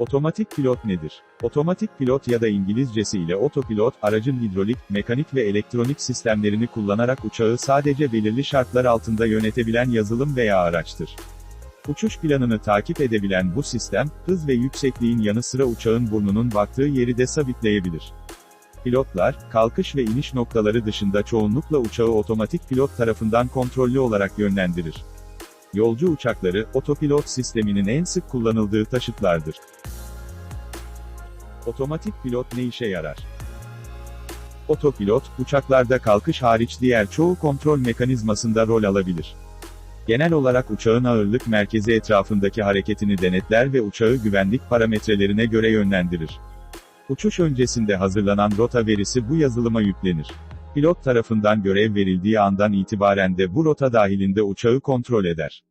Otomatik pilot nedir? Otomatik pilot ya da İngilizcesi ile otopilot, aracın hidrolik, mekanik ve elektronik sistemlerini kullanarak uçağı sadece belirli şartlar altında yönetebilen yazılım veya araçtır. Uçuş planını takip edebilen bu sistem, hız ve yüksekliğin yanı sıra uçağın burnunun baktığı yeri de sabitleyebilir. Pilotlar, kalkış ve iniş noktaları dışında çoğunlukla uçağı otomatik pilot tarafından kontrollü olarak yönlendirir. Yolcu uçakları, otopilot sisteminin en sık kullanıldığı taşıtlardır. Otomatik pilot ne işe yarar? Otopilot, uçaklarda kalkış hariç diğer çoğu kontrol mekanizmasında rol alabilir. Genel olarak uçağın ağırlık merkezi etrafındaki hareketini denetler ve uçağı güvenlik parametrelerine göre yönlendirir. Uçuş öncesinde hazırlanan rota verisi bu yazılıma yüklenir. Pilot tarafından görev verildiği andan itibaren de bu rota dahilinde uçağı kontrol eder.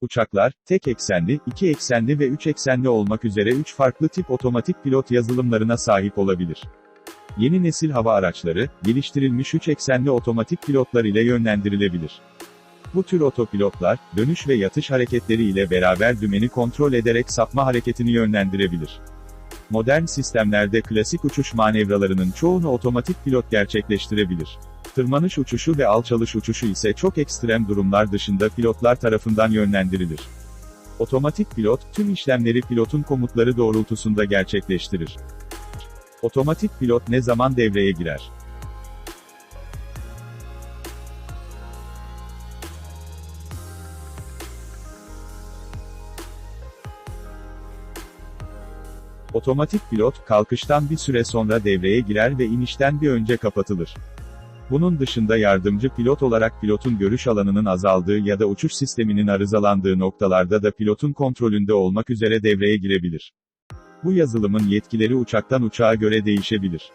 Uçaklar, tek eksenli, iki eksenli ve üç eksenli olmak üzere üç farklı tip otomatik pilot yazılımlarına sahip olabilir. Yeni nesil hava araçları, geliştirilmiş üç eksenli otomatik pilotlar ile yönlendirilebilir. Bu tür otopilotlar, dönüş ve yatış hareketleri ile beraber dümeni kontrol ederek sapma hareketini yönlendirebilir. Modern sistemlerde klasik uçuş manevralarının çoğunu otomatik pilot gerçekleştirebilir. Tırmanış uçuşu ve alçalış uçuşu ise çok ekstrem durumlar dışında pilotlar tarafından yönlendirilir. Otomatik pilot, tüm işlemleri pilotun komutları doğrultusunda gerçekleştirir. Otomatik pilot ne zaman devreye girer? Otomatik pilot, kalkıştan bir süre sonra devreye girer ve inişten bir önce kapatılır. Bunun dışında yardımcı pilot olarak pilotun görüş alanının azaldığı ya da uçuş sisteminin arızalandığı noktalarda da pilotun kontrolünde olmak üzere devreye girebilir. Bu yazılımın yetkileri uçaktan uçağa göre değişebilir.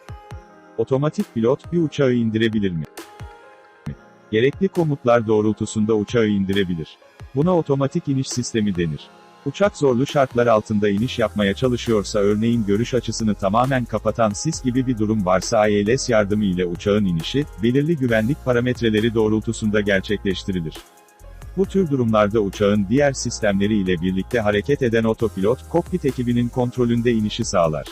Otomatik pilot, bir uçağı indirebilir mi? Gerekli komutlar doğrultusunda uçağı indirebilir. Buna otomatik iniş sistemi denir. Uçak zorlu şartlar altında iniş yapmaya çalışıyorsa örneğin görüş açısını tamamen kapatan sis gibi bir durum varsa ILS yardımı ile uçağın inişi, belirli güvenlik parametreleri doğrultusunda gerçekleştirilir. Bu tür durumlarda uçağın diğer sistemleri ile birlikte hareket eden otopilot, kokpit ekibinin kontrolünde inişi sağlar.